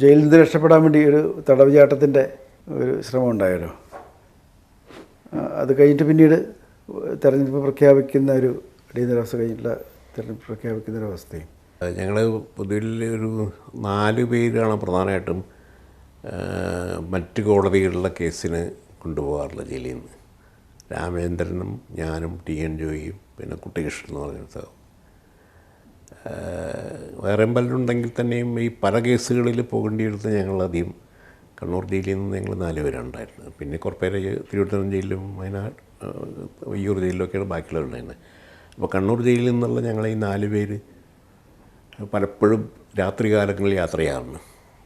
ജയിലിൽ നിന്ന് രക്ഷപ്പെടാൻ വേണ്ടി ഒരു തടവ് ചാട്ടത്തിന്റെ ഒരു ശ്രമം ഉണ്ടായല്ലോ അത് കഴിഞ്ഞിട്ട് പിന്നീട് തെരഞ്ഞെടുപ്പ് പ്രഖ്യാപിക്കുന്ന ഒരു അടിയന്തരാവസ്ഥ കഴിഞ്ഞിട്ടുള്ള തെരഞ്ഞെടുപ്പ് പ്രഖ്യാപിക്കുന്ന ഒരു അവസ്ഥയും. ഞങ്ങൾ പൊതുവിൽ ഒരു നാല് പേരാണ് പ്രധാനമായിട്ടും മറ്റ് കോടതികളിലെ കേസിന് കൊണ്ടുപോകാറുള്ള ജയിലിൽ നിന്ന്. രാമേന്ദ്രനും ഞാനും ടി എൻ ജോയിയും പിന്നെ കുട്ടികൃഷ്ണൻ എന്ന് പറഞ്ഞ സഹോ വേറെ പലരുണ്ടെങ്കിൽ തന്നെയും ഈ പല കേസുകളിൽ പോകേണ്ടിയെടുത്ത് ഞങ്ങളധികം കണ്ണൂർ ജയിലിൽ നിന്ന് ഞങ്ങൾ നാല് പേരുണ്ടായിരുന്നു. പിന്നെ കുറേ പേര് തിരുവനന്തപുരം ജയിലിലും വയനാട് വയ്യൂർ ജയിലിലൊക്കെയാണ് ബാക്കിയുള്ളവരുണ്ടായിരുന്നത്. അപ്പോൾ കണ്ണൂർ ജയിലിൽ നിന്നുള്ള ഞങ്ങൾ ഈ നാല് പേര് പലപ്പോഴും രാത്രികാലങ്ങളിൽ യാത്ര ചെയ്യാറുണ്ട്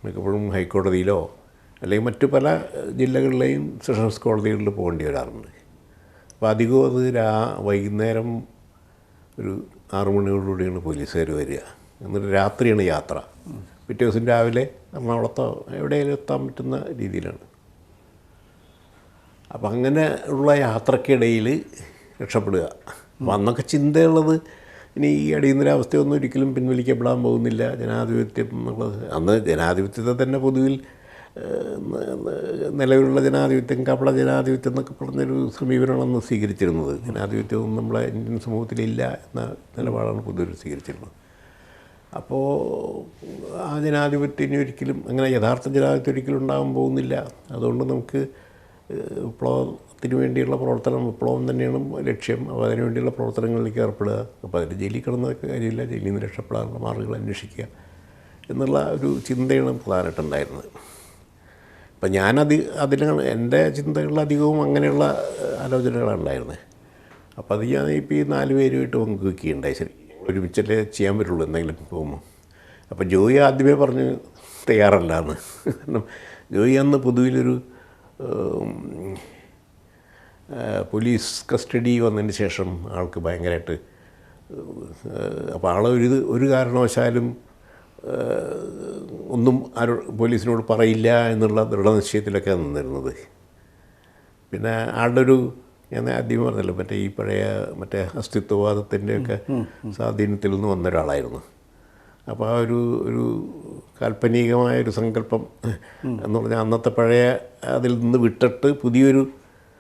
മിക്കപ്പോഴും ഹൈക്കോടതിയിലോ അല്ലെങ്കിൽ മറ്റു പല ജില്ലകളിലെയും സെഷൻസ് കോടതികളിൽ പോകേണ്ടി വരാറുണ്ട്. അപ്പോൾ അധികവും അത് രാ വൈകുന്നേരം ഒരു ആറു മണിയോടുകൂടിയാണ് പോലീസുകാർ വരിക. എന്നിട്ട് രാത്രിയാണ് യാത്ര. പിറ്റേ ദിവസം രാവിലെ എറണാകുളത്തോ എവിടെയെങ്കിലും എത്താൻ പറ്റുന്ന രീതിയിലാണ്. അപ്പം അങ്ങനെ ഉള്ള യാത്രക്കിടയിൽ രക്ഷപ്പെടുക. അപ്പം അന്നൊക്കെ ചിന്തയുള്ളത് ഇനി ഈ അടിയന്തരാവസ്ഥയൊന്നും ഒരിക്കലും പിൻവലിക്കപ്പെടാൻ പോകുന്നില്ല. ജനാധിപത്യം എന്നുള്ളത് അന്ന് ജനാധിപത്യത്തെ തന്നെ പൊതുവിൽ നിലവിലുള്ള ജനാധിപത്യം കപട ജനാധിപത്യം എന്നൊക്കെ പറഞ്ഞൊരു സമീപനമാണ് അന്ന് സ്വീകരിച്ചിരുന്നത്. ജനാധിപത്യമൊന്നും നമ്മളെ ഇന്ത്യൻ സമൂഹത്തിലില്ല എന്ന നിലപാടാണ് പൊതുവെ സ്വീകരിച്ചിരുന്നത്. അപ്പോൾ ആ ജനാധിപത്യം ഇനി ഒരിക്കലും അങ്ങനെ യഥാർത്ഥ ജനാധിപത്യം ഒരിക്കലും ഉണ്ടാകാൻ പോകുന്നില്ല. അതുകൊണ്ട് നമുക്ക് വിപ്ലവത്തിന് വേണ്ടിയുള്ള പ്രവർത്തനം വിപ്ലവം തന്നെയാണ് ലക്ഷ്യം. അപ്പോൾ അതിനു വേണ്ടിയുള്ള പ്രവർത്തനങ്ങളിലേക്ക് ഏർപ്പെടുക. അപ്പോൾ അതിൽ ജയിലിൽ കിടന്നതൊക്കെ കാര്യമില്ല. ജയിലിൽ നിന്ന് രക്ഷപ്പെടാനുള്ള മാർഗങ്ങൾ അന്വേഷിക്കുക എന്നുള്ള ഒരു ചിന്തയാണ് പ്രധാനമായിട്ടുണ്ടായിരുന്നത്. അപ്പം ഞാനത് അതിന് എന്റെ ചിന്തകളിൽ അധികവും അങ്ങനെയുള്ള ആലോചനകളാണ് ഉണ്ടായിരുന്നത് അപ്പോൾ അത് ഞാൻ ഇപ്പോൾ ഈ നാല് പേരുമായിട്ട് പങ്കുവെക്കുകയുണ്ടായി. ശരി ഒരുമിച്ചല്ലേ ചെയ്യാൻ പറ്റുള്ളൂ എന്തെങ്കിലും പോകുമ്പോൾ അപ്പോൾ ജോയി ആദ്യമേ പറഞ്ഞ് തയ്യാറല്ല എന്ന് കാരണം ജോയി അന്ന് പൊതുവിലൊരു പോലീസ് കസ്റ്റഡി വന്നതിന് ശേഷം ആൾക്ക് ഭയങ്കരമായിട്ട് അപ്പോൾ ആൾ ഒരു ഒരു കാരണവശാലും ഒന്നും ആരോ പോലീസിനോട് പറയില്ല എന്നുള്ള ദൃഢനിശ്ചയത്തിലൊക്കെ നിന്നിരുന്നത്. പിന്നെ ആളുടെ ഒരു ഞാൻ ആദ്യം പറഞ്ഞല്ലോ മറ്റേ ഈ പഴയ മറ്റേ അസ്തിത്വവാദത്തിന്റെയൊക്കെ സ്വാധീനത്തിൽ നിന്ന് വന്ന ഒരാളായിരുന്നു. അപ്പോൾ ആ ഒരു ഒരു കാൽപ്പനികമായ ഒരു സങ്കല്പം എന്ന് പറഞ്ഞാൽ അന്നത്തെ പഴയ അതിൽ നിന്ന് വിട്ടിട്ട് പുതിയൊരു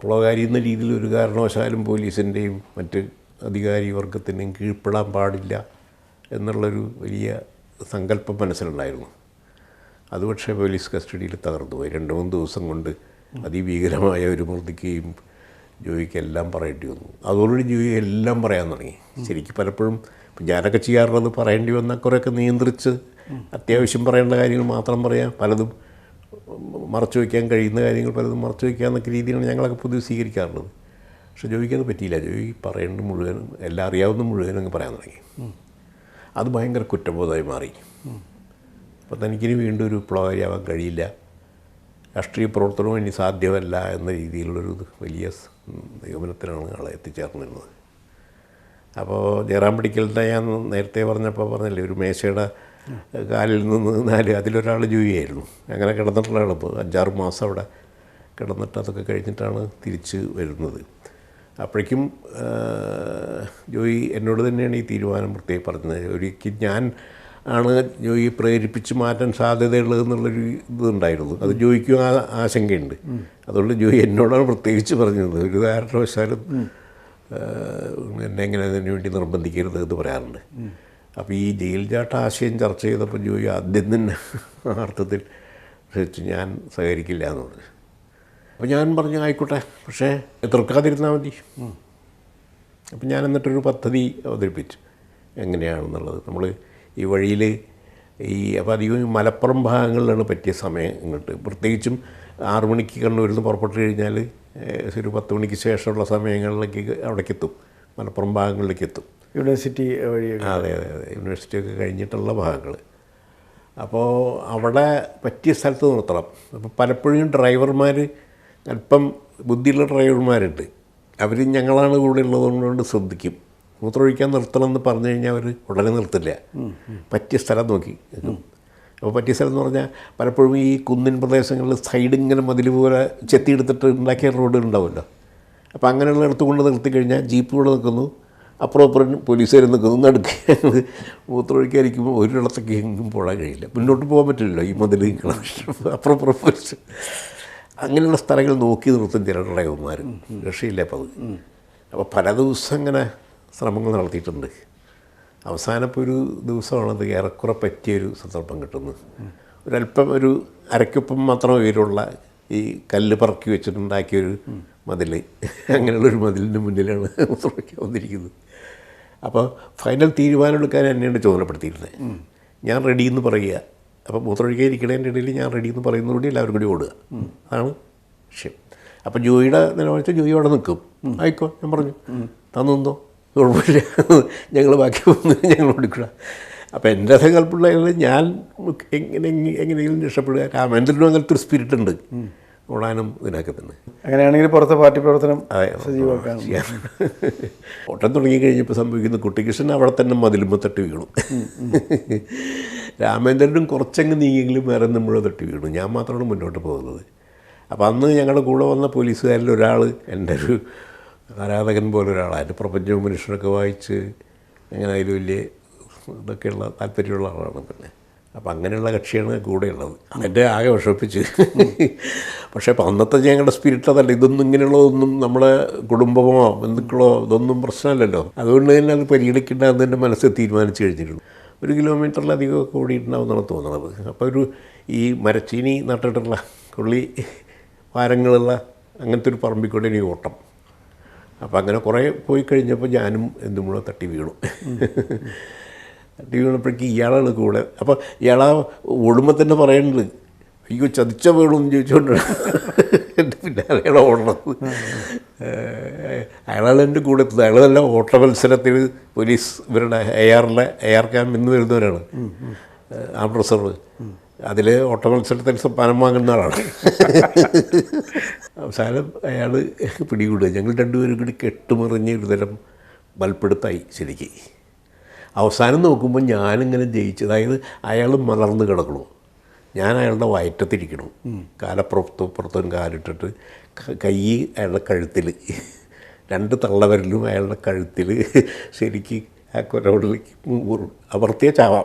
പുളകാരി എന്ന രീതിയിൽ ഒരു കാരണവശാലും പോലീസിന്റെയും മറ്റ് അധികാരി വർഗത്തിന്റെയും കീഴ്പ്പെടാൻ പാടില്ല എന്നുള്ളൊരു വലിയ സങ്കല്പം മനസ്സിലുണ്ടായിരുന്നു. അത് പക്ഷേ പോലീസ് കസ്റ്റഡിയിൽ തകർന്നു പോയി. രണ്ട് മൂന്ന് ദിവസം കൊണ്ട് അതിഭീകരമായ ഒരു മൃതിക്കുകയും ജോയിക്ക് എല്ലാം പറയേണ്ടി വന്നു. അതോടുകൂടി ജോയി എല്ലാം പറയാൻ തുടങ്ങി. ശരിക്കും പലപ്പോഴും ഞാനൊക്കെ ചെയ്യാറുള്ളത് പറയേണ്ടി വന്ന കുറേയൊക്കെ നിയന്ത്രിച്ച് അത്യാവശ്യം പറയേണ്ട കാര്യങ്ങൾ മാത്രം പറയാം. പലതും മറച്ചു വയ്ക്കാൻ കഴിയുന്ന കാര്യങ്ങൾ പലതും മറച്ചു വയ്ക്കുക എന്നൊക്കെ രീതിയിലാണ് ഞങ്ങളൊക്കെ പൊതുവെ സ്വീകരിക്കാറുള്ളത്. പക്ഷേ ജോയിക്കത് പറ്റിയില്ല. ജോയി പറയേണ്ടത് മുഴുവനും എല്ലാം അറിയാവുന്ന മുഴുവനും അങ്ങ് പറയാൻ തുടങ്ങി. അത് ഭയങ്കര കുറ്റബോധമായി മാറി. അപ്പോൾ തനിക്കിനി വീണ്ടും ഒരു വിപ്ലവകാരിയാവാൻ കഴിയില്ല. രാഷ്ട്രീയ പ്രവർത്തനവും ഇനി സാധ്യമല്ല എന്ന രീതിയിലുള്ളൊരു വലിയ നിഗമനത്തിലാണ് ആളെ എത്തിച്ചേർന്നിരുന്നത്. അപ്പോൾ ജയറാം പിടിക്കലിന്റെ ഞാൻ നേരത്തെ പറഞ്ഞപ്പോൾ പറഞ്ഞില്ലേ ഒരു മേശയുടെ കാലിൽ നിന്ന് നാല് അതിലൊരാൾ ജീവിയായിരുന്നു അങ്ങനെ കിടന്നിട്ടുള്ളതാണ് ഇപ്പോൾ അഞ്ചാറ് മാസം അവിടെ കിടന്നിട്ട് അതൊക്കെ കഴിഞ്ഞിട്ടാണ് തിരിച്ച് വരുന്നത്. അപ്പോഴേക്കും ജോയി എന്നോട് തന്നെയാണ് ഈ തീരുമാനം പ്രത്യേകം പറഞ്ഞത്. ഒരിക്കൽ ഞാൻ ആണ് ജോയി പ്രേരിപ്പിച്ച് മാറ്റാൻ സാധ്യതയുള്ളത് എന്നുള്ളൊരു ഇതുണ്ടായിരുന്നു. അത് ജോയിക്കും ആ ആശങ്കയുണ്ട്. അതുകൊണ്ട് ജോയി എന്നോടാണ് പ്രത്യേകിച്ച് പറഞ്ഞത്. ഒരു കാരണവശാലും എന്നെ എങ്ങനെ അതിനു വേണ്ടി നിർബന്ധിക്കരുത് എന്ന് പറയാറുണ്ട്. അപ്പോൾ ഈ ജയിൽ ചാട്ട ആശയം ചർച്ച ചെയ്തപ്പോൾ ജോയി ആദ്യം തന്നെ അർത്ഥത്തിൽ ഞാൻ സഹകരിക്കില്ല എന്ന് പറഞ്ഞു. അപ്പോൾ ഞാൻ പറഞ്ഞു ആയിക്കോട്ടെ പക്ഷേ എതിർക്കാതിരുന്നാൽ മതി. അപ്പം ഞാൻ എന്നിട്ടൊരു പദ്ധതി അവതരിപ്പിച്ചു. എങ്ങനെയാണെന്നുള്ളത്. നമ്മൾ ഈ വഴിയിൽ ഈ അപ്പോൾ അധികം ഈ മലപ്പുറം ഭാഗങ്ങളിലാണ് പറ്റിയ സമയം ഇങ്ങോട്ട്. പ്രത്യേകിച്ചും ആറു മണിക്ക് കണ്ണൂരിൽ നിന്ന് പുറപ്പെട്ട് കഴിഞ്ഞാൽ ഒരു പത്ത് മണിക്ക് ശേഷമുള്ള സമയങ്ങളിലേക്ക് അവിടേക്ക് എത്തും മലപ്പുറം ഭാഗങ്ങളിലേക്ക് എത്തും യൂണിവേഴ്സിറ്റി വഴി അതെ അതെ അതെ. യൂണിവേഴ്സിറ്റി ഒക്കെ കഴിഞ്ഞിട്ടുള്ള ഭാഗങ്ങൾ അപ്പോൾ അവിടെ പറ്റിയ സ്ഥലത്ത് നിർത്തണം. അപ്പോൾ പലപ്പോഴും ഡ്രൈവർമാർ അല്പം ബുദ്ധിയുള്ള ഡ്രൈവർമാരുണ്ട്. അവർ ഞങ്ങളാണ് കൂടെ ഉള്ളതുകൊണ്ട് ശ്രദ്ധിക്കും. മൂത്രമൊഴിക്കാൻ നിർത്തണം എന്ന് പറഞ്ഞു കഴിഞ്ഞാൽ അവർ ഉടനെ നിർത്തില്ല. പറ്റിയ സ്ഥലം നോക്കി. അപ്പോൾ പറ്റിയ സ്ഥലം എന്ന് പറഞ്ഞാൽ പലപ്പോഴും ഈ കുന്നിൻ പ്രദേശങ്ങളിൽ സൈഡ് ഇങ്ങനെ മതിൽ പോലെ ചെത്തിയെടുത്തിട്ട് ഉണ്ടാക്കിയ റോഡ് ഉണ്ടാവുമല്ലോ. അപ്പോൾ അങ്ങനെയുള്ള ഇടത്ത് കൊണ്ട് നിർത്തി കഴിഞ്ഞാൽ ജീപ്പ് കൂടെ നിൽക്കുന്നു. അപ്പുറം അപ്പുറം പോലീസുകാർ നിൽക്കുന്നു. നടുക്ക് മൂത്രമൊഴിക്കാതിരിക്കുമ്പോൾ ഒരിടത്തേക്ക് എങ്ങും പോകാൻ കഴിയില്ല. മുന്നോട്ട് പോകാൻ പറ്റില്ലല്ലോ ഈ മതിൽ നിൽക്കണം അപ്പുറം അപ്പുറം പോലീസ്. അങ്ങനെയുള്ള സ്ഥലങ്ങൾ നോക്കി നിർത്തും ചില ഡ്രൈവർമാർ രക്ഷയില്ല അപ്പോൾ അത് അപ്പോൾ പല ദിവസം അങ്ങനെ ശ്രമങ്ങൾ നടത്തിയിട്ടുണ്ട്. അവസാനം ഇപ്പോൾ ഒരു ദിവസമാണത് ഏറെക്കുറെ പറ്റിയൊരു സന്ദർഭം കിട്ടുന്നത്. ഒരല്പം ഒരു അരക്കൊപ്പം മാത്രം ഉയരമുള്ള ഈ കല്ല് പറക്കി വെച്ചിട്ടുണ്ടാക്കിയൊരു മതിൽ അങ്ങനെയുള്ളൊരു മതിലിന്റെ മുന്നിലാണ് മൂത്രമൊഴിക്കാൻ വന്നിരിക്കുന്നത്. അപ്പോൾ ഫൈനൽ തീരുമാനമെടുക്കാൻ എന്നെയാണ് ചുമതലപ്പെടുത്തിയിരുന്നത് ഞാൻ റെഡി എന്ന് പറയുക. അപ്പോൾ മൂത്രമൊഴിക്കാൻ ഇരിക്കണതിന്റെ ഇടയിൽ ഞാൻ റെഡി എന്ന് പറയുന്നതുകൊണ്ട് എല്ലാവരും കൂടി ഓടുക. അതാണ് വിഷയം. അപ്പം ജോയിയുടെ നിലവിളിച്ച ജോയി അവിടെ നിൽക്കും. ആയിക്കോ ഞാൻ പറഞ്ഞു. തന്നോ കുഴപ്പമില്ല. ഞങ്ങൾ ബാക്കി പോകുന്നു ഞങ്ങൾ കൊടുക്കുക അപ്പോൾ എന്റെ സങ്കല്പമുള്ള ഞാൻ എങ്ങനെ എങ്ങനെയെങ്കിലും രക്ഷപ്പെടുക. രാമേന്ദ്രനും അങ്ങനത്തെ ഒരു സ്പിരിറ്റ് ഉണ്ട്. ഓടാനും ഇതിനൊക്കെ തന്നെ. അങ്ങനെയാണെങ്കിൽ പുറത്തെ പാർട്ടി പ്രവർത്തനം. സജീവമാക്കാൻ ഓട്ടം തുടങ്ങി കഴിഞ്ഞപ്പോൾ സംഭവിക്കുന്ന കുട്ടികൃഷ്ണൻ അവിടെ തന്നെ മതിലുമ്പോൾ തട്ടി വീണു. രാമേന്ദ്രനും കുറച്ചങ്ങ് നീങ്ങിയെങ്കിലും വേറെ നമ്മൾ തട്ടി വീണു. ഞാൻ മാത്രമാണ് മുന്നോട്ട് പോകുന്നത്. അപ്പോൾ അന്ന് ഞങ്ങളുടെ കൂടെ വന്ന പോലീസുകാരിൽ ഒരാൾ എന്റെ ഒരു ആരാധകൻ പോലെ ഒരാളാണ് പ്രപഞ്ചവും മനുഷ്യനൊക്കെ വായിച്ച് അങ്ങനെ അതിൽ വലിയ ഇതൊക്കെയുള്ള താല്പര്യമുള്ള ആളാണ് പിന്നെ. അപ്പം അങ്ങനെയുള്ള കക്ഷിയാണ് കൂടെയുള്ളത്. അതിന്റെ ആകെ വിഷമിപ്പിച്ച്. പക്ഷേ അപ്പം അന്നത്തെ ഞങ്ങളുടെ സ്പിരിറ്റ് അതല്ല. ഇതൊന്നും ഇങ്ങനെയുള്ളതൊന്നും നമ്മളെ കുടുംബമോ ബന്ധുക്കളോ ഇതൊന്നും പ്രശ്നമല്ലല്ലോ. അതുകൊണ്ട് തന്നെ അത് പരിഗണിക്കേണ്ടതെന്ന് എന്റെ മനസ്സിൽ തീരുമാനിച്ചു കഴിഞ്ഞിരുന്നു. ഒരു കിലോമീറ്ററിലധികം ഒക്കെ ഓടിയിട്ടുണ്ടാവുമെന്നാണ് തോന്നുന്നത് അപ്പോൾ ഒരു ഈ മരച്ചീനി നട്ടിട്ടുള്ള കൊള്ളി വാരങ്ങളുള്ള അങ്ങനത്തെ ഒരു പറമ്പിൽ കൂടെ ഇനി ഓട്ടം അപ്പോൾ അങ്ങനെ കുറേ പോയി കഴിഞ്ഞപ്പോൾ ഞാനും എന്തും കൂടെ തട്ടി വീണു. തട്ടി വീണപ്പോഴേക്ക് ഇയാളാണ് കൂടെ. അപ്പോൾ ഇയാളാ ഓടുമ്പോൾ തന്നെ പറയുന്നുണ്ട് അയ്യോ ചതിച്ച വീണെന്ന് ചോദിച്ചുകൊണ്ടാണ് എന്റെ പിന്നാലെയാണ് ഓടണത്. അയാളാണ് എന്റെ കൂടെ എത്തുന്നത് അയാൾ നല്ല ഓട്ട മത്സരത്തിൽ പോലീസ് ഇവരുടെ എ ആറിലെ എ ആർ ക്യാമ്പിൽ നിന്ന് വരുന്നവരാണ്. ആം റിസർവ് അതിൽ ഓട്ട മത്സരത്തിൽ സമ്മാനം വാങ്ങുന്ന ആളാണ്. അവസാനം അയാൾ പിടികൂടുക. ഞങ്ങൾ രണ്ടുപേരും കൂടി കെട്ടുമറിഞ്ഞ് ഒരു തരം ബൽപ്പെടുത്തായി ശരിക്ക്. അവസാനം നോക്കുമ്പോൾ ഞാനിങ്ങനെ ജയിച്ചു അതായത് അയാൾ മലർന്ന് കിടക്കണു ഞാൻ അയാളുടെ വയറ്റത്തിരിക്കണം. കാലപ്പുറത്തും പുറത്തും കാലിട്ടിട്ട് ക- അയാളുടെ കഴുത്തിൽ രണ്ട് തള്ളവരലും അയാളുടെ കഴുത്തിൽ ശരിക്ക് ആ കൊരവിലേക്ക് അമർത്തിയ ചാവാം.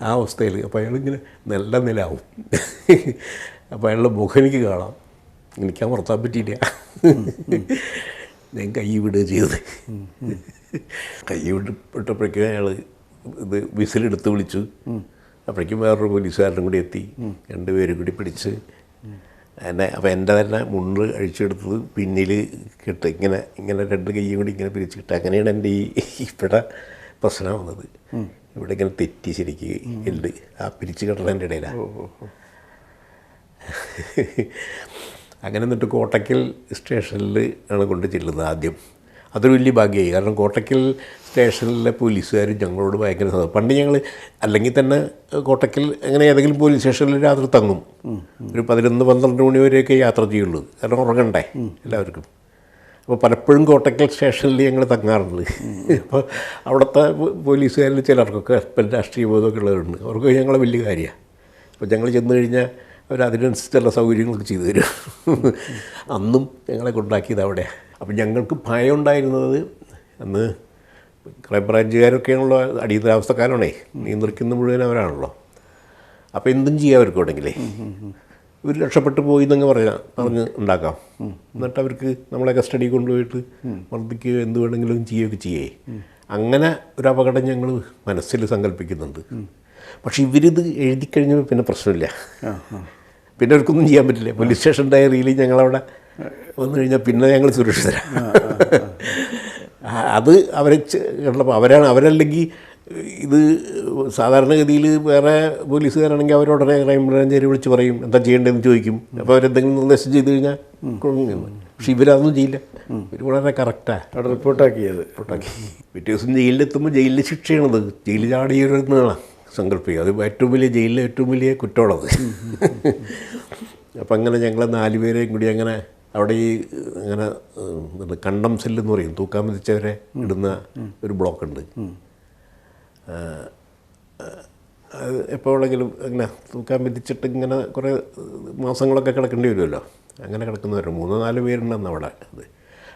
ആ അവസ്ഥയിൽ അപ്പോൾ അയാളിങ്ങനെ നല്ല നിലാവും. അപ്പോൾ അയാളുടെ മുഖം എനിക്ക് കാണാം. എനിക്ക് അമർത്താൻ പറ്റിയില്ല. ഞാൻ കൈ വിടുക ചെയ്തത്. കൈ വിട്ട് വിട്ടപ്പോഴേക്കും അയാൾ ഇത് വിസിലെടുത്ത് വിളിച്ചു. അപ്പോഴേക്കും വേറൊരു പോലീസുകാരനും കൂടി എത്തി. രണ്ടുപേരും കൂടി പിടിച്ച്. എന്നെ അപ്പോൾ എന്റെ തന്നെ മുണ്ട് അഴിച്ചെടുത്തത് പിന്നിൽ കിട്ട് ഇങ്ങനെ ഇങ്ങനെ രണ്ട് കൈയും കൂടി ഇങ്ങനെ പിരിച്ചിട്ട് അങ്ങനെയാണ് എന്റെ ഈ ഇവിടെ പ്രശ്നം വന്നത്. ഇവിടെ ഇങ്ങനെ തെറ്റി ശരിക്ക് എല്ല് ആ പിരിച്ച് കിടന്നതിന്റെ ഇടയിലാണ് അങ്ങനെ എന്നിട്ട് കോട്ടക്കൽ സ്റ്റേഷനിൽ ആണ് കൊണ്ട് ചെല്ലുന്നത് ആദ്യം. അതൊരു വലിയ ഭാഗ്യമായി. കാരണം കോട്ടക്കൽ സ്റ്റേഷനിലെ പോലീസുകാർ ഞങ്ങളോട് ഭയങ്കര സഹ- പണ്ട് ഞങ്ങൾ അല്ലെങ്കിൽ തന്നെ കോട്ടക്കൽ അങ്ങനെ ഏതെങ്കിലും പോലീസ് സ്റ്റേഷനിൽ രാത്രി തങ്ങും ഒരു പതിനൊന്ന് പന്ത്രണ്ട് മണി വരെയൊക്കെ യാത്ര ചെയ്യുള്ളൂ. കാരണം ഉറങ്ങണ്ടേ എല്ലാവർക്കും. അപ്പോൾ പലപ്പോഴും കോട്ടക്കൽ സ്റ്റേഷനിൽ ഞങ്ങൾ തങ്ങാറുണ്ട്. അപ്പോൾ അവിടുത്തെ പോലീസുകാരിൽ ചിലർക്കൊക്കെ ഇപ്പം രാഷ്ട്രീയ ബോധമൊക്കെ ഉള്ളവരുണ്ട്. അവർക്ക് ഞങ്ങളെ വലിയ കാര്യമാണ്. അപ്പോൾ ഞങ്ങൾ ചെന്ന് കഴിഞ്ഞാൽ അവർ അതിനനുസരിച്ചുള്ള സൗകര്യങ്ങളൊക്കെ ചെയ്തു തരും. അന്നും ഞങ്ങളെ കൊണ്ടാക്കിയത് അവിടെ അപ്പം ഞങ്ങൾക്ക് ഭയം ഉണ്ടായിരുന്നത് അന്ന് ക്രൈംബ്രാഞ്ചുകാരൊക്കെയാണല്ലോ അടിയന്തരാവസ്ഥക്കാരാണേ. നിയന്ത്രിക്കുന്ന മുഴുവൻ അവരാണല്ലോ. അപ്പോൾ എന്തും ചെയ്യാം അവർക്ക് ഉണ്ടെങ്കിലേ ഇവർ രക്ഷപ്പെട്ടു പോയി എന്നങ്ങ് പറയാം പറഞ്ഞ് ഉണ്ടാക്കാം. എന്നിട്ട് അവർക്ക് നമ്മളെ കസ്റ്റഡി കൊണ്ടുപോയിട്ട് മർദ്ദിക്കുകയോ എന്ത് വേണമെങ്കിലും ചെയ്യുകയൊക്കെ ചെയ്യേ. അങ്ങനെ ഒരു അപകടം ഞങ്ങൾ മനസ്സിൽ സങ്കല്പിക്കുന്നുണ്ട്. പക്ഷേ ഇവരിത് എഴുതി കഴിഞ്ഞപ്പോൾ പിന്നെ പ്രശ്നമില്ല. പിന്നെ അവർക്കൊന്നും ചെയ്യാൻ പറ്റില്ല. പോലീസ് സ്റ്റേഷൻ ഡയറിയിൽ ഞങ്ങളവിടെ വന്നു കഴിഞ്ഞാൽ പിന്നെ ഞങ്ങൾ സുരക്ഷിതരാണ് അത് അവരെ കണ്ടപ്പോൾ അവരാണ് അവരല്ലെങ്കിൽ ഇത് സാധാരണഗതിയിൽ വേറെ പോലീസുകാരാണെങ്കിൽ അവരോടനെ ക്രൈം ബ്രാഞ്ചുകാർ വിളിച്ച് പറയും എന്താ ചെയ്യേണ്ടതെന്ന് ചോദിക്കും. അപ്പോൾ അവരെന്തെങ്കിലും നിർദ്ദേശം ചെയ്തു കഴിഞ്ഞാൽ കുഴങ്ങുന്നു പക്ഷെ ഇവരതൊന്നും ചെയ്യില്ല. ഇവർ വളരെ കറക്റ്റാണ് അവിടെ റിപ്പോർട്ടാക്കിയത്. റിപ്പോർട്ടാക്കി. പിറ്റേ ദിവസം ജയിലിലെത്തുമ്പോൾ ജയിലിലെ ശിക്ഷയാണത്. ജയിലിൽ ചാടിയൊരുന്നാണ് സങ്കല്പിക്കുക അത് ഏറ്റവും വലിയ ജയിലിലെ ഏറ്റവും വലിയ കുറ്റമാണത്. അപ്പം അങ്ങനെ ഞങ്ങൾ നാലുപേരെയും കൂടി അങ്ങനെ അവിടെ ഈ ഇങ്ങനെ കണ്ടം സെല്ലെന്ന് പറയും. തൂക്കാൻ മതിച്ചവരെ ഇടുന്ന ഒരു ബ്ലോക്ക് ഉണ്ട് അത് എപ്പോഴെങ്കിലും ഇങ്ങനെ തൂക്കാൻ വിധിച്ചിട്ട് ഇങ്ങനെ കുറേ മാസങ്ങളൊക്കെ കിടക്കേണ്ടി വരുമല്ലോ. അങ്ങനെ കിടക്കുന്നവർ മൂന്ന് നാല് പേരുണ്ടെന്ന് അവിടെ അത്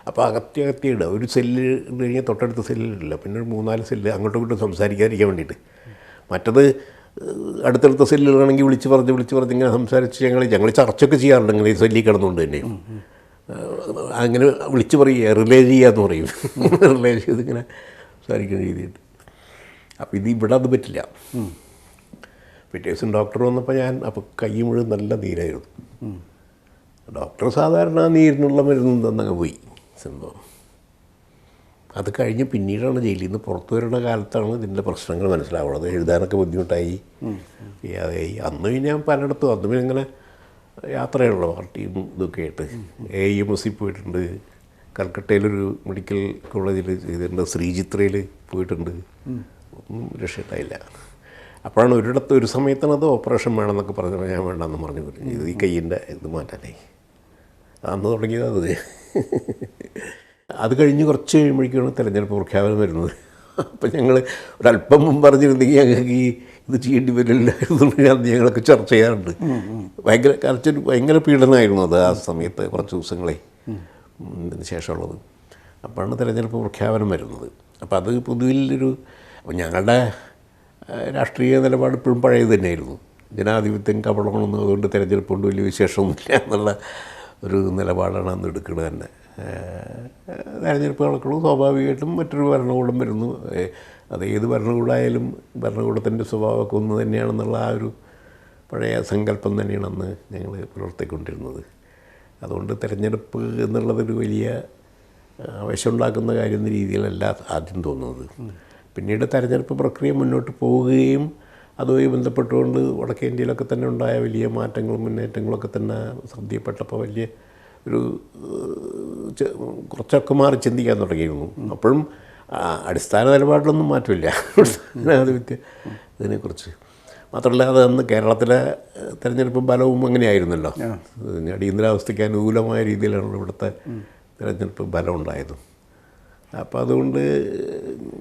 അപ്പോൾ അകത്തി അകത്തി ഇടുക. ഒരു സെല്ല് കഴിഞ്ഞാൽ തൊട്ടടുത്ത സെല്ലിലില്ല പിന്നെ ഒരു മൂന്നാൽ സെല്ല് അങ്ങോട്ടും ഇങ്ങോട്ടും സംസാരിക്കാതിരിക്കാൻ വേണ്ടിയിട്ട്. മറ്റത് അടുത്തടുത്ത സെല്ലുകളാണെങ്കിൽ വിളിച്ച് പറഞ്ഞ് വിളിച്ച് പറഞ്ഞ് ഇങ്ങനെ സംസാരിച്ച് ഞങ്ങൾ ഞങ്ങൾ ചർച്ചയൊക്കെ ചെയ്യാറുണ്ട് ഇങ്ങനെ ഈ സെല്ലിൽ കിടന്നുകൊണ്ട് തന്നെയും അങ്ങനെ വിളിച്ച് പറയുക റിലേ ചെയ്യാന്ന് പറയും. റിലേ ചെയ്ത് ഇങ്ങനെ സംസാരിക്കുന്ന രീതിയുണ്ട്. അപ്പോൾ ഇത് ഇവിടെ അത് പറ്റില്ല. പിറ്റേ ദിവസം ഡോക്ടർ വന്നപ്പോൾ ഞാൻ അപ്പോൾ കൈ മുഴുവൻ നല്ല നീരായിരുന്നു. ഡോക്ടർ സാധാരണ നീരിനുള്ള മരുന്ന് തന്നങ്ങ് പോയി. സംഭവം. അത് കഴിഞ്ഞ് പിന്നീടാണ് ജയിലിൽ നിന്ന് പുറത്തു വരുന്ന കാലത്താണ് ഇതിന്റെ പ്രശ്നങ്ങൾ മനസ്സിലാവുന്നത്. എഴുതാനൊക്കെ ബുദ്ധിമുട്ടായി. അതായി അന്ന് ഞാൻ പലയിടത്തും അന്ന് പിന്നെ ഇങ്ങനെ യാത്രയുള്ള പാർട്ടിയും ഇതൊക്കെ ആയിട്ട്. എ എം എസ് പോയിട്ടുണ്ട്. കൽക്കട്ടയിലൊരു മെഡിക്കൽ കോളേജിൽ ചെയ്തിട്ടുണ്ട്. ശ്രീചിത്രയിൽ പോയിട്ടുണ്ട്. ഒന്നും രക്ഷയിട്ടായില്ല. അപ്പോഴാണ് ഒരിടത്ത് ഒരു സമയത്താണ് അത് ഓപ്പറേഷൻ വേണമെന്നൊക്കെ പറഞ്ഞു ഞാൻ വേണ്ടെന്ന് പറഞ്ഞു ഇത് ഈ കയ്യിന്റെ ഇത് മാറ്റാനായി. അന്ന് തുടങ്ങിയത് അത്. അത് കഴിഞ്ഞ് കുറച്ച് കഴിയുമ്പോഴേക്കാണ് തിരഞ്ഞെടുപ്പ് പ്രഖ്യാപനം വരുന്നത്. അപ്പം ഞങ്ങൾ ഒരല്പം മുമ്പ് പറഞ്ഞിരുന്നെങ്കിൽ ഞങ്ങൾക്ക് ഈ ഇത് ചെയ്യേണ്ടി വരില്ലായിരുന്നു അന്ന് ഞങ്ങളൊക്കെ ചർച്ച ചെയ്യാറുണ്ട്. ഭയങ്കര കറച്ചൊരു ഭയങ്കര പീഡനമായിരുന്നു അത് ആ സമയത്ത് കുറച്ച് ദിവസങ്ങളെ ഇതിന് ശേഷമുള്ളത്. അപ്പോഴാണ് തിരഞ്ഞെടുപ്പ് പ്രഖ്യാപനം വരുന്നത്. അപ്പോൾ അത് പൊതുവിലൊരു അപ്പം ഞങ്ങളുടെ രാഷ്ട്രീയ നിലപാട് ഇപ്പോഴും പഴയത് തന്നെയായിരുന്നു. ജനാധിപത്യം കപടമാണെന്ന് അതുകൊണ്ട് തിരഞ്ഞെടുപ്പ് കൊണ്ട് വലിയ വിശേഷമൊന്നുമില്ല എന്നുള്ള ഒരു നിലപാടാണ് അന്ന് എടുക്കുന്നത് തന്നെ. തെരഞ്ഞെടുപ്പ് നടക്കുന്നു സ്വാഭാവികമായിട്ടും മറ്റൊരു ഭരണകൂടം വരുന്നു. അത് ഏത് ഭരണകൂടമായാലും ഭരണകൂടത്തിന്റെ സ്വഭാവമൊക്കെ ഒന്ന് തന്നെയാണെന്നുള്ള ആ ഒരു പഴയ സങ്കല്പം തന്നെയാണ് അന്ന് ഞങ്ങൾ പുലർത്തിക്കൊണ്ടിരുന്നത്. അതുകൊണ്ട് തിരഞ്ഞെടുപ്പ് എന്നുള്ളതൊരു വലിയ ആവേശമുണ്ടാക്കുന്ന കാര്യം എന്ന രീതിയിലല്ല ആദ്യം തോന്നുന്നത്. പിന്നീട് തെരഞ്ഞെടുപ്പ് പ്രക്രിയ മുന്നോട്ട് പോവുകയും അതുമായി ബന്ധപ്പെട്ടുകൊണ്ട് വടക്കേ ഇന്ത്യയിലൊക്കെ തന്നെ ഉണ്ടായ വലിയ മാറ്റങ്ങളും മുന്നേറ്റങ്ങളൊക്കെ തന്നെ ശ്രദ്ധയിൽപ്പെട്ടപ്പോൾ വലിയ ഒരു കുറച്ചൊക്കെ മാറി ചിന്തിക്കാൻ തുടങ്ങിയിരുന്നു അപ്പോഴും അടിസ്ഥാന നിലപാടിലൊന്നും മാറ്റമില്ല. ജനാധിപത്യ ഇതിനെക്കുറിച്ച്. മാത്രമല്ല അത് അന്ന് കേരളത്തിലെ തിരഞ്ഞെടുപ്പ് ബലവും അങ്ങനെയായിരുന്നല്ലോ. അടിയന്തരാവസ്ഥയ്ക്ക് അനുകൂലമായ രീതിയിലാണ് ഇവിടുത്തെ തിരഞ്ഞെടുപ്പ് ബലം ഉണ്ടായത്. അപ്പോൾ അതുകൊണ്ട്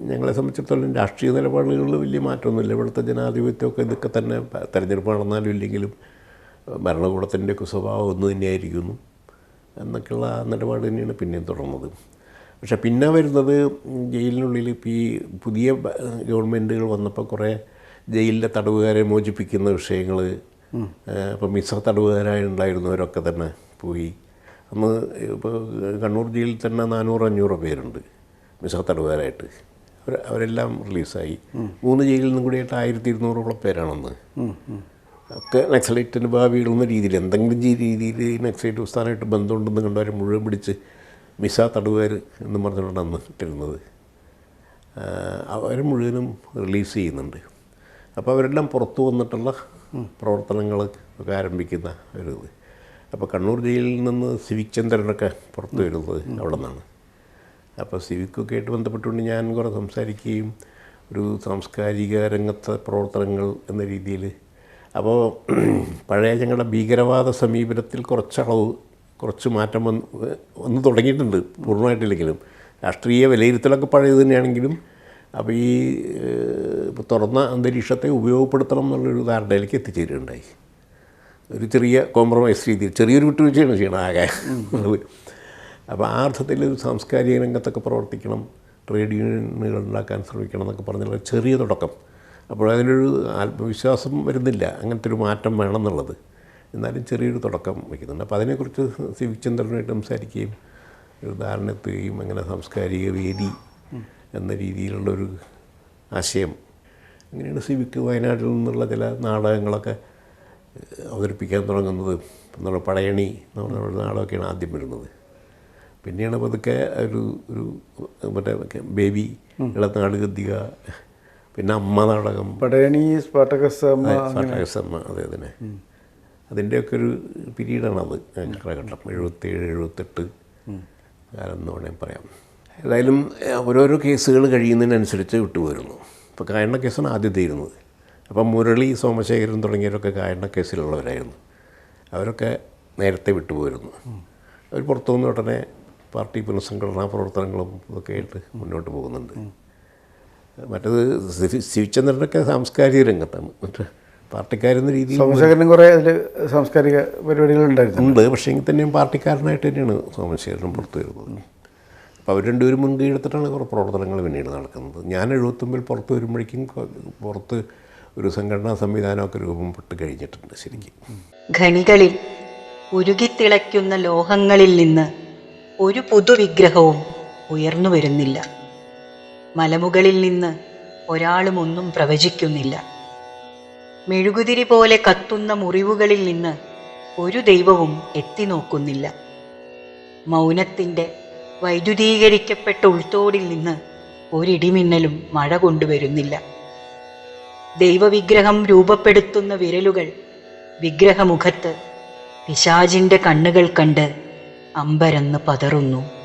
ഞങ്ങളെ സംബന്ധിച്ചിടത്തോളം രാഷ്ട്രീയ നിലപാടുകളിൽ വലിയ മാറ്റമൊന്നുമില്ല. ഇവിടുത്തെ ജനാധിപത്യമൊക്കെ ഇതൊക്കെ തന്നെ തെരഞ്ഞെടുപ്പ് നടന്നാലും ഇല്ലെങ്കിലും ഭരണകൂടത്തിന്റെയൊക്കെ സ്വഭാവം ഒന്ന് തന്നെയായിരിക്കുന്നു. എന്നൊക്കെയുള്ള നിലപാട് തന്നെയാണ് പിന്നെയും തുടർന്നത്. പക്ഷേ പിന്നെ വരുന്നത് ജയിലിനുള്ളിൽ ഇപ്പോൾ ഈ പുതിയ ഗവൺമെന്റുകൾ വന്നപ്പോൾ കുറേ ജയിലിലെ തടവുകാരെ മോചിപ്പിക്കുന്ന വിഷയങ്ങൾ ഇപ്പോൾ മിശ്ര തടവുകാരായി ഉണ്ടായിരുന്നവരൊക്കെ തന്നെ പോയി. അന്ന് ഇപ്പോൾ കണ്ണൂർ ജയിലിൽ തന്നെ നാനൂറ് അഞ്ഞൂറ് പേരുണ്ട് മിശ്ര തടവുകാരായിട്ട്. അവർ അവരെല്ലാം റിലീസായി. മൂന്ന് ജയിലിൽ നിന്നും കൂടിയായിട്ട് ആയിരത്തി ഇരുന്നൂറോളം പേരാണെന്ന്. ഒക്കെ നക്സലൈറ്റിന്റെ ഭാവി ഇടുന്ന രീതിയിൽ എന്തെങ്കിലും രീതിയിൽ ഈ നക്സലൈറ്റ് പ്രസ്ഥാനമായിട്ട് ബന്ധമുണ്ടെന്ന് കണ്ടവരെ മുഴുവൻ പിടിച്ച് മിസ തടവുകാർ എന്ന് പറഞ്ഞുകൊണ്ടാണ് അന്ന് ഇട്ടിരുന്നത്. അവർ മുഴുവനും റിലീസ് ചെയ്യുന്നുണ്ട്. അപ്പോൾ അവരെല്ലാം പുറത്തു വന്നിട്ടുള്ള പ്രവർത്തനങ്ങൾ ഒക്കെ ആരംഭിക്കുന്ന ഒരു ഇത്. അപ്പോൾ കണ്ണൂർ ജയിലിൽ നിന്ന് സിവിക് ചന്ദ്രനൊക്കെ പുറത്തു വരുന്നത് അവിടെ നിന്നാണ്. അപ്പോൾ സിവിക്കൊക്കെ ആയിട്ട് ബന്ധപ്പെട്ടുകൊണ്ട് ഞാൻ കുറേ സംസാരിക്കുകയും ഒരു സാംസ്കാരിക രംഗത്തെ പ്രവർത്തനങ്ങൾ എന്ന രീതിയിൽ അപ്പോൾ പഴയ ഞങ്ങളുടെ ഭീകരവാദ സമീപനത്തിൽ കുറച്ചളവ് കുറച്ച് മാറ്റം വന്ന് വന്ന് തുടങ്ങിയിട്ടുണ്ട് പൂർണമായിട്ടില്ലെങ്കിലും. രാഷ്ട്രീയ വിലയിരുത്തലൊക്കെ പഴയത് തന്നെയാണെങ്കിലും അപ്പോൾ ഈ തുറന്ന അന്തരീക്ഷത്തെ ഉപയോഗപ്പെടുത്തണം എന്നുള്ളൊരു ധാരണയിലേക്ക് എത്തിച്ചേരുകയുണ്ടായി. ഒരു ചെറിയ കോംപ്രമൈസ് രീതിയിൽ ചെറിയൊരു വിട്ടുവീഴ്ചയാണ് ചെയ്യണം ആകെ. അപ്പോൾ ആ അർത്ഥത്തിൽ ഒരു സാംസ്കാരിക രംഗത്തൊക്കെ പ്രവർത്തിക്കണം ട്രേഡ് യൂണിയനുകൾ ഉണ്ടാക്കാൻ ശ്രമിക്കണം എന്നൊക്കെ പറഞ്ഞുള്ള ചെറിയ തുടക്കം. അപ്പോൾ അതിനൊരു ആത്മവിശ്വാസം വരുന്നില്ല. അങ്ങനത്തെ ഒരു മാറ്റം വേണമെന്നുള്ളത്. എന്നാലും ചെറിയൊരു തുടക്കം വയ്ക്കുന്നുണ്ട്. അപ്പോൾ അതിനെക്കുറിച്ച് സിവിക് ചന്ദ്രനായിട്ട് സംസാരിക്കുകയും ഒരു ധാരണ എത്തുകയും അങ്ങനെ സാംസ്കാരിക വേദി എന്ന രീതിയിലുള്ളൊരു ആശയം. അങ്ങനെയാണ് സിവിക്ക് വയനാട്ടിൽ നിന്നുള്ള ചില നാടകങ്ങളൊക്കെ അവതരിപ്പിക്കാൻ തുടങ്ങുന്നത്. എന്നുള്ള പടയണി നമ്മുടെ നാടകമൊക്കെയാണ് ആദ്യം വരുന്നത്. പിന്നെയാണ് പതുക്കെ ഒരു ഒരു മറ്റേ ബേബി ഇളനാട് ഗദ്ദിക പിന്നെ അമ്മ നാടകം. പടയണി സ്പാട്ടകസ് അമ്മ സാട്ടകസമ്മ അതെ തന്നെ അതിന്റെയൊക്കെ ഒരു പീരീഡാണ് അത് കാലഘട്ടം എഴുപത്തേഴ് എഴുപത്തെട്ട് കാലം എന്ന് വേണമെങ്കിൽ പറയാം. ഏതായാലും ഓരോരോ കേസുകൾ കഴിയുന്നതിനനുസരിച്ച് വിട്ടുപോയിരുന്നു ഇപ്പോൾ കായണ്ണ കേസാണ് ആദ്യത്തെ ഇരുന്നത്. അപ്പം മുരളി സോമശേഖരൻ തുടങ്ങിയവരൊക്കെ കായണ്ണ കേസിലുള്ളവരായിരുന്നു അവരൊക്കെ നേരത്തെ വിട്ടുപോയിരുന്നു അവർ പുറത്തു വന്ന ഉടനെ പാർട്ടി പുനഃസംഘടനാ പ്രവർത്തനങ്ങളും ഇതൊക്കെ ആയിട്ട് മുന്നോട്ട് പോകുന്നുണ്ട്. മറ്റത് ശിവചന്ദ്രനൊക്കെ സാംസ്കാരിക രംഗത്താണ്. മറ്റേ പാർട്ടിക്കാരെന്ന രീതിയിൽ സോമശേഖരനും കുറേ അതിൽ സാംസ്കാരിക പരിപാടികളുണ്ടായിരുന്നു ഉണ്ട് പക്ഷേ എങ്കിൽ തന്നെയും പാർട്ടിക്കാരനായിട്ട് തന്നെയാണ് സോമശേഖരൻ പുറത്തു വരുന്നത്. അപ്പോൾ അവർ രണ്ടുപേരും മുൻകൈ എടുത്തിട്ടാണ് കുറേ പ്രവർത്തനങ്ങൾ പിന്നീട് നടക്കുന്നത്. ഞാൻ എഴുപത്തുമ്പിൽ പുറത്ത് വരുമ്പോഴേക്കും പുറത്ത് ഒരു സംഘടനാ സംവിധാനമൊക്കെ രൂപപ്പെട്ട് കഴിഞ്ഞിട്ടുണ്ട് ശരിക്കും. ഖനികളിൽ ഉരുകിത്തിളയ്ക്കുന്ന ലോഹങ്ങളിൽ നിന്ന് ഒരു പുതുവിഗ്രഹവും ഉയർന്നു വരുന്നില്ല. മലമുകളിൽ നിന്ന് ഒരാളും ഒന്നും പ്രവചിക്കുന്നില്ല. മെഴുകുതിരി പോലെ കത്തുന്ന മുറിവുകളിൽ നിന്ന് ഒരു ദൈവവും എത്തി നോക്കുന്നില്ല. മൗനത്തിന്റെ വൈദ്യുതീകരിക്കപ്പെട്ട ഉൾത്തോടിൽ നിന്ന് ഒരിടിമിന്നലും മഴ കൊണ്ടുവരുന്നില്ല. ദൈവവിഗ്രഹം രൂപപ്പെടുത്തുന്ന വിരലുകൾ വിഗ്രഹമുഖത്ത് പിശാജിന്റെ കണ്ണുകൾ കണ്ട് അമ്പരന്ന് പതറുന്നു.